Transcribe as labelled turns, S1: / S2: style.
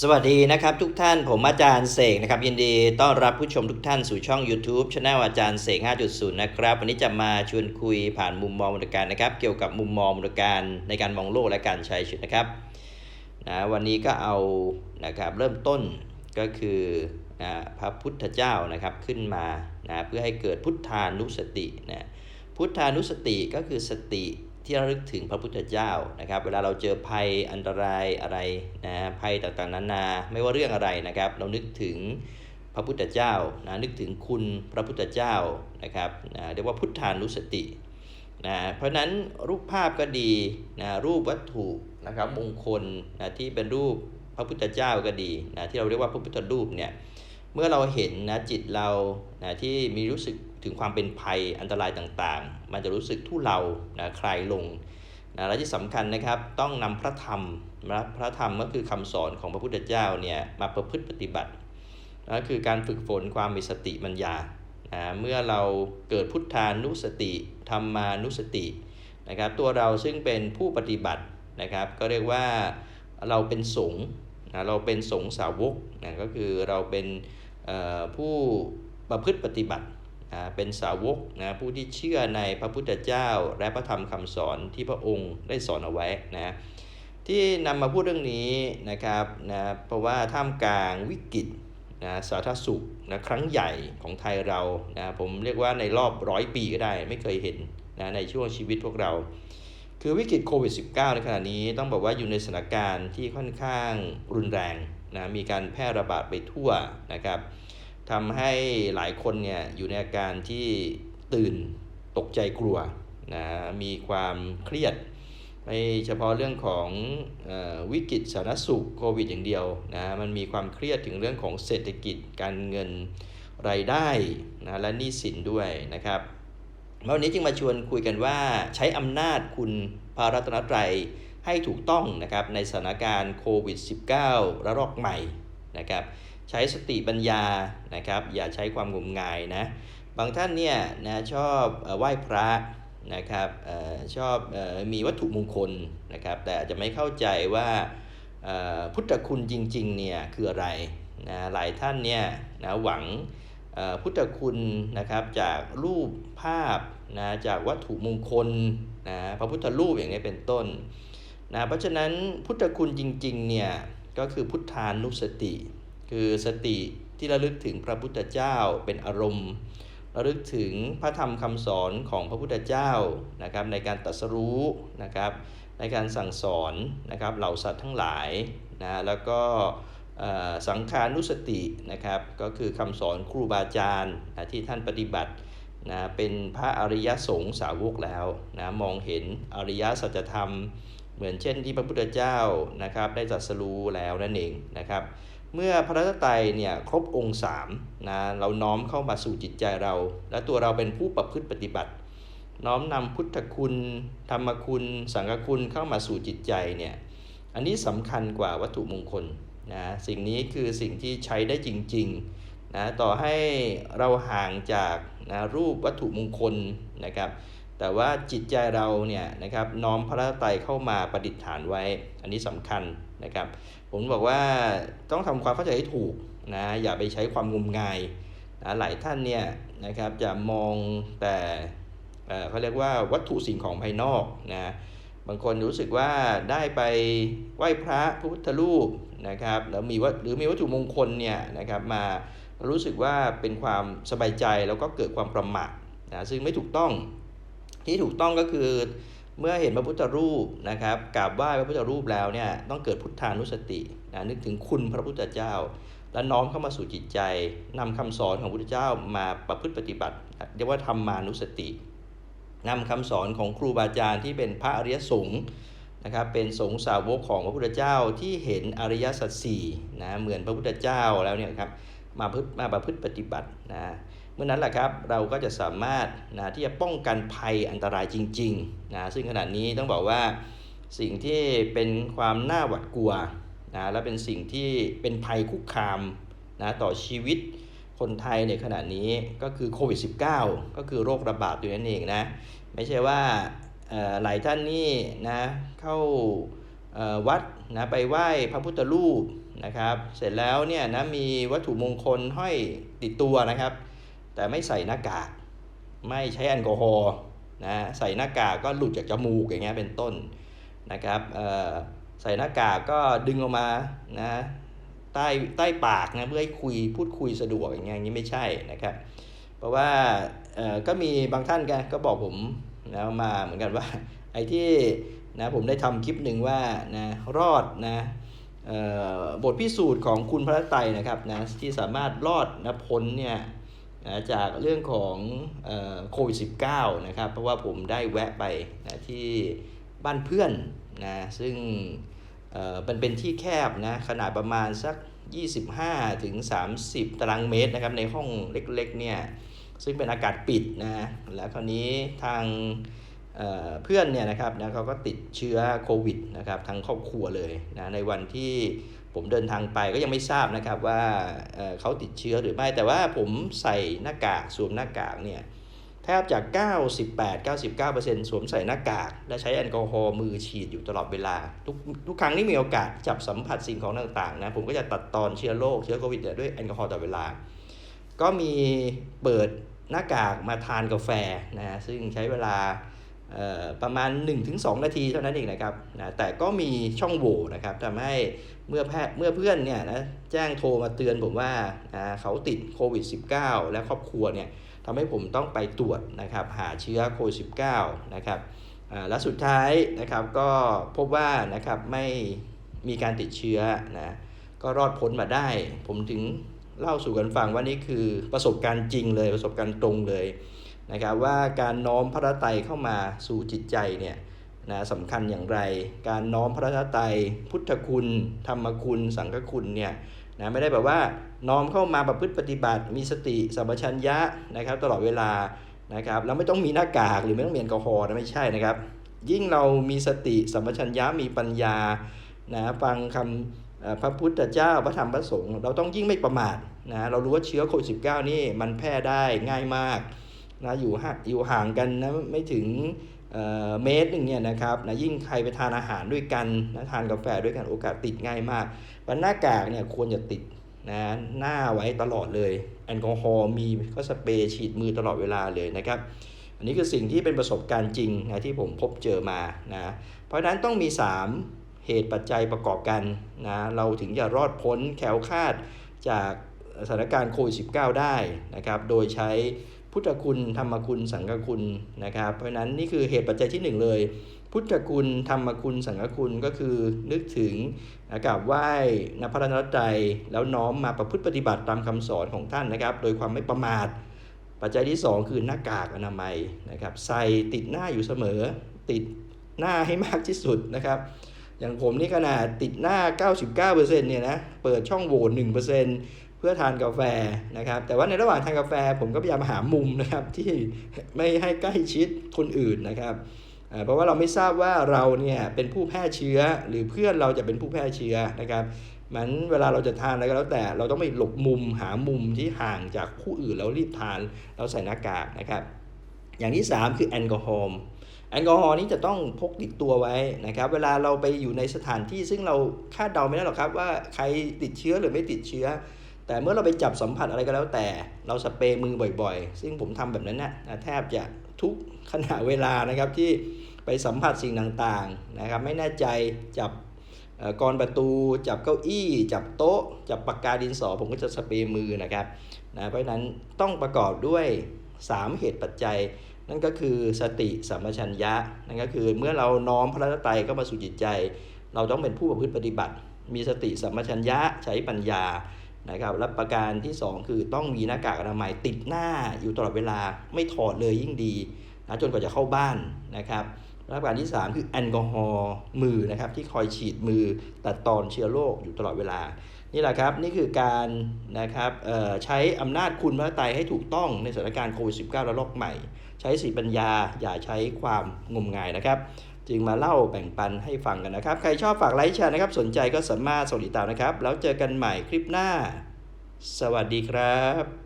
S1: สวัสดีนะครับทุกท่านผมอาจารย์เสกนะครับยินดีต้อนรับผู้ชมทุกท่านสู่ช่อง YouTube ช anel อาจารย์เสก 5.0 นะครับ วันนี้จะมาชวนคุยผ่านมุมมองมูลการนะครับ เกี่ยวกับมุมมองมูลการในการมองโลกและการใช้ชีวิตนะครับนะวันนี้ก็เอานะครับเริ่มต้นก็คือนะพระพุทธเจ้านะครับขึ้นมานะเพื่อให้เกิดพุทธานุสตินะพุทธานุสติก็คือสติ ที่ระลึกถึงพระพุทธเจ้านะครับ เวลาเราเจอภัยอันตรายอะไรนะภัยต่างๆนานาไม่ว่าเรื่องอะไรนะครับ เรานึกถึงพระพุทธเจ้านะนึกถึงคุณพระพุทธเจ้านะครับนะเรียกว่าพุทธานุสตินะเพราะฉะนั้นรูปภาพก็ดีนะรูปวัตถุนะครับมงคลนะที่เป็นรูปพระพุทธเจ้าก็ดีนะที่เราเรียกว่าพระพุทธรูปเนี่ย เมื่อเราเห็นนะจิตเรานะที่มีรู้สึกถึงความเป็นภัยอันตรายต่างๆ มันจะรู้สึกทุเลานะคลายลงนะและที่สำคัญนะครับต้องนำพระธรรมนะพระธรรมก็คือคำสอนของพระพุทธเจ้าเนี่ยมาประพฤติปฏิบัตินะคือการฝึกฝนความมีสติปัญญานะเมื่อเราเกิดพุทธานุสติธรรมานุสตินะครับตัวเราซึ่งเป็นผู้ปฏิบัตินะครับก็เรียกว่าเราเป็นสงฆ์นะเราเป็นสงฆ์สาวกนะก็คือเราเป็น ผู้ประพฤติปฏิบัติเป็นสาวกนะผู้ที่เชื่อในพระพุทธเจ้าและพระธรรมคำสอนที่พระองค์ได้สอนเอาไว้นะที่นำมาพูดเรื่องนี้นะครับนะเพราะว่าท่ามกลางวิกฤตนะสาธารณสุขนะครั้งใหญ่ของไทยเรานะผมเรียกว่าในรอบร้อยปีก็ได้ไม่เคยเห็นนะในช่วงชีวิตพวกเรา คือวิกฤตโควิด -19 ในขณะนี้ต้องบอกว่าอยู่ในสถานการณ์ที่ค่อนข้างรุนแรง นะมีการแพร่ระบาดไปทั่วนะครับทำให้หลายคนเนี่ยอยู่ในอาการที่ตื่นตกใจกลัวนะมีความเครียดไม่เฉพาะเรื่องของออวิกฤตสาธารณสุขโควิดอย่างเดียวนะมันมีความเครียดถึงเรื่องของเศรษฐกิจการเงินรายได้นะและหนี้สินด้วยนะครับวันนี้จึงมาชวนคุยกันว่าใช้อำนาจคุณพระรัตนตรัย ให้ถูกต้องนะครับในสถานการณ์โควิด -19 ระลอกใหม่นะครับใช้สติปัญญานะครับอย่าใช้ความงมงายนะบางท่านเนี่ยนะชอบเอ่อไหว้พระนะครับออชอบออมีวัตถุมงคลนะครับแต่อาจจะไม่เข้าใจว่าออพุทธคุณจริงๆเนี่ยคืออะไรนะหลายท่านเนี่ยนะหวังออพุทธคุณนะครับจากรูปภาพนะจากวัตถุมงคลนะพระพุทธรูปอย่างนี้เป็นต้น นะเพราะฉะนั้นพุทธคุณจริงๆเนี่ยก็คือพุทธานุสติ คือสติที่ระลึกถึงพระพุทธเจ้าเป็นอารมณ์ระลึกถึงพระธรรมคำสอนของพระพุทธเจ้านะครับในการตรัสรู้นะครับในการสั่งสอนนะครับเหล่าสัตว์ทั้งหลายนะแล้วก็สังขานุสตินะครับก็คือคำสอนครูบาอาจารย์นะที่ท่านปฏิบัตินะเป็นพระอริยสงฆ์สาวกแล้วนะมองเห็นอริยสัจธรรม เหมือนเช่นที่พระพุทธเจ้านะครับได้ตรัสรู้แล้วนั่นเองนะครับ เมื่อพระรัตนตรเนี่ยครบองค์สามนะเราน้อมเข้ามาสู่จิตใจเรา และตัวเราเป็นผู้ประพฤติปฏิบัติ น้อมนำพุทธคุณ ธรรมคุณ สังฆคุณเข้ามาสู่จิตใจเนี่ยอันนี้สำคัญกว่าวัตถุมงคลนะสิ่งนี้คือสิ่งที่ใช้ได้จริงๆนะต่อให้เราห่างจากนะรูปวัตถุมงคลนะครับ แต่ว่าจิตใจเราเนี่ยนะครับน้อมพระรัตนตรัยเข้ามาประดิษฐานไว้ อันนี้สำคัญนะครับ ผมบอกว่าต้องทำความเข้าใจให้ถูกนะอย่าไปใช้ความงมงายนะหลายท่านเนี่ยนะครับจะมองแต่เอ่อเขาเรียกว่าวัตถุสิ่งของภายนอกนะบางคนรู้สึกว่าได้ไปไหว้พระพระพุทธรูปนะครับแล้วมีวัตหรือมีวัตถุมงคลเนี่ยนะครับมารู้สึกว่าเป็นความสบายใจแล้วก็เกิดความประมาทนะซึ่งไม่ถูกต้อง ที่ถูกต้องก็คือเมื่อเห็นพระพุทธรูปนะครับกราบไหว้พระพุทธรูปแล้วเนี่ยต้องเกิดพุทธานุสตินะนึกถึงคุณพระพุทธเจ้า และน้อมเข้ามาสู่จิตใจนำคำสอนของพระพุทธเจ้ามาประพฤติปฏิบัติ เรียกว่าธรรมานุสตินำคำสอนของครูบาอาจารย์ที่เป็นพระอริยสงฆ์นะครับเป็นสงฆ์สาวกของพระพุทธเจ้าที่เห็นอริยสัจสี่นะเหมือนพระพุทธเจ้าแล้วเนี่ยครับมาพึ่มาประพฤติปฏิบัตินะ เมื่อนั้นแหละครับเราก็จะสามารถนะที่จะป้องกันภัยอันตรายจริงๆนะซึ่งขณะนี้ต้องบอกว่าสิ่งที่เป็นความน่าหวาดกลัวนะและเป็นสิ่งที่เป็นภัยคุกคามนะต่อชีวิตคนไทยในขณะนี้ก็คือโควิด -19 ก็คือโรคระบาดอยู่นั่นเองนะไม่ใช่ว่าเอ่อหลายท่านนี่นะเข้าเอ่อวัดนะไปไหว้พระพุทธรูปนะครับ เสร็จแล้วเนี่ยนะมีวัตถุมงคลห้อยติดตัวนะครับ แต่ไม่ใส่หน้ากากไม่ใช้แอลกอฮอล์นะใส่หน้ากากก็หลุดจากจมูกอย่างเงี้ยเป็นต้นนะครับเอ่อใส่หน้ากากก็ดึงออกมานะใต้ใต้ปากนะเพื่อให้คุยพูดคุยสะดวกอย่างเงี้ยนี้ไม่ใช่นะครับ เพราะว่าเอ่อก็มีบางท่านกันก็บอกผมนะมาเหมือนกันว่าไอ้ที่นะผมได้ทำคลิปหนึ่งว่านะรอดนะเอ่อบทพิสูจน์ของคุณพระไตรนะครับนะที่สามารถรอดนะพ้นเนี่ย นะจากเรื่องของโควิด -19 นะครับ เพราะว่าผมได้แวะไปนะที่บ้านเพื่อนนะซึ่งมันเป็นที่แคบนะขนาดประมาณสัก 25ถึง30 ตารางเมตรนะครับในห้องเล็กๆเนี่ยซึ่งเป็นอากาศปิดนะแล้วคราวนี้ทางเเพื่อนเนี่ยนะครับนะเขาก็ติดเชื้อโควิดนะครับทั้งครอบครัวเลยนะในวันที่ ผมเดินทางไปก็ยังไม่ทราบนะครับว่าเเขาติดเชื้อหรือไม่ แต่ว่าผมใส่หน้ากากสวมหน้ากากเนี่ยแทบจาก 98-99%สวมใส่หน้ากาก และใช้แอลกอฮอล์มือฉีดอยู่ตลอดเวลา ทุกทุกครั้งที่มีโอกาสจับสัมผัสสิ่งของต่างๆนะผมก็จะตัดตอนเชื้อโรคเชื้อโควิดด้วยแอลกอฮอล์ตลอดเวลา ก็มีเปิดหน้ากากมาทานกาแฟนะซึ่งใช้เวลา ประมาณ 1-2 นาทีเท่านั้นเองนะครับนะแต่ก็มีช่องโหว่นะครับทำให้เมื่อแพทย์เมื่อเพื่อนเนี่ยนะแจ้งโทรมาเตือนผมว่านะเขาติดโควิด -19 และครอบครัวเนี่ยทำให้ผมต้องไปตรวจนะครับหาเชื้อโควิด -19 นะครับและสุดท้ายนะครับก็พบว่านะครับไม่มีการติดเชื้อนะก็รอดพ้นมาได้ ผมถึงเล่าสู่กันฟังว่านี่คือประสบการณ์จริงเลยประสบการณ์ตรงเลย นะครับว่าการน้อมพระไตรเข้ามาสู่จิตใจเนี่ยนะสำคัญอย่างไร การน้อมพระไตรพุทธคุณ ธรรมคุณ สังฆคุณเนี่ยนะไม่ได้แบบว่าน้อมเข้ามาประพฤติปฏิบัติ มีสติสัมปชัญญะนะครับตลอดเวลานะครับแล้วไม่ต้องมีหน้ากากหรือไม่ต้องมีแอลกอฮอล์นะไม่ใช่นะครับ ยิ่งเรามีสติสัมปชัญญะมีปัญญานะฟังคำเอ่อพระพุทธเจ้าพระธรรมพระสงฆ์เราต้องยิ่งไม่ประมาทนะเรารู้ว่าเชื้อโควิด -19 นี่มันแพร่ได้ง่ายมาก นะอยู่ห่างอยู่ห่างกันนะไม่ถึงเอ่อเมตรหนึ่งเนี่ยนะครับนะยิ่งใครไปทานอาหารด้วยกันนะทานกาแฟด้วยกันโอกาสติดง่ายมากวันหน้ากากเนี่ยควรจะติดนะหน้าไว้ตลอดเลย แอลกอฮอล์มีก็สเปรย์ฉีดมือตลอดเวลาเลยนะครับ อันนี้คือสิ่งที่เป็นประสบการณ์จริงนะที่ผมพบเจอมานะเพราะฉะนั้นต้องมี 3 เหตุปัจจัยประกอบกันนะเราถึงจะรอดพ้นแคล้วคลาดจากสถานการณ์โควิด -19 ได้นะครับ โดยใช้ พุทธคุณธรรมคุณสังฆคุณนะครับ เพราะนั้นนี่คือเหตุปัจจัยที่หนึ่งเลย พุทธคุณธรรมคุณสังฆคุณก็คือนึกถึงนะกราบไหว้นพระรัตนรัยแล้วน้อมมาประพฤติปฏิบัติตามคำสอนของท่านนะครับ โดยความไม่ประมาท ปัจจัยที่ 2 คือหน้ากากอนามัยนะครับ ใส่ติดหน้าอยู่เสมอ ติดหน้าให้มากที่สุดนะครับอย่างผมนี่ขนาดติดหน้า 99%เนี่ยนะ เปิดช่องโหว่1% เพื่อทานกาแฟนะครับ แต่ว่าในระหว่างทานกาแฟผมก็พยายามหามุมนะครับที่ไม่ให้ใกล้ชิดคนอื่นนะครับเพราะว่าเราไม่ทราบว่าเราเนี่ยเป็นผู้แพร่เชื้อหรือเพื่อนเราจะเป็นผู้แพร่เชื้อนะครับมันเวลาเราจะทานอะไรก็แล้วแต่ เราต้องไปหลบมุมหามุมที่ห่างจากผู้อื่นแล้วรีบทานแล้วใส่หน้ากากนะครับ อย่างที่ 3 คือแอลกอฮอล์แอลกอฮอล์นี้จะต้องพกติดตัวไว้นะครับ เวลาเราไปอยู่ในสถานที่ซึ่งเราคาดเดาไม่ได้หรอกครับว่าใครติดเชื้อหรือไม่ติดเชื้อ แต่เมื่อเราไปจับสัมผัสอะไรก็แล้วแต่ เราสเปรย์มือบ่อยๆ ซึ่งผมทำแบบนั้นนะนะแทบจะทุกขณะเวลานะครับที่ไปสัมผัสสิ่งต่างๆนะครับ ไม่แน่ใจจับเอ่อกรประตู จับเก้าอี้ จับโต๊ะ จับปากกาดินสอ ผมก็จะสเปรย์มือนะครับนะเพราะฉะนั้นต้องประกอบด้วย 3 เหตุปัจจัย นั่นก็คือสติสัมปชัญญะนั่นก็คือเมื่อเราน้อมพระรัตนตรัยเข้ามาสู่จิตใจ เราต้องเป็นผู้ประพฤติปฏิบัติ มีสติสัมปชัญญะใช้ปัญญา นะครับและประการที่ 2 คือต้องมีหน้ากากอนามัยติดหน้าอยู่ตลอดเวลาไม่ถอดเลยยิ่งดีนะจนกว่าจะเข้าบ้านนะครับและประการที่ 3 คือแอลกอฮอล์มือนะครับที่คอยฉีดมือตัดตอนเชื้อโรคอยู่ตลอดเวลา นี่แหละครับนี่คือการนะครับเอ่อใช้อำนาจคุณพระไตให้ถูกต้องในสถานการณ์โควิด -19 ระลอกใหม่ ใช้สติปัญญาอย่าใช้ความงมงายนะครับ จึงมาเล่าแบ่งปันให้ฟังกันนะครับ ใครชอบฝากไลค์แชร์นะครับ สนใจก็สามารถส่งติดตามนะครับ แล้วเจอกันใหม่คลิปหน้า สวัสดีครับ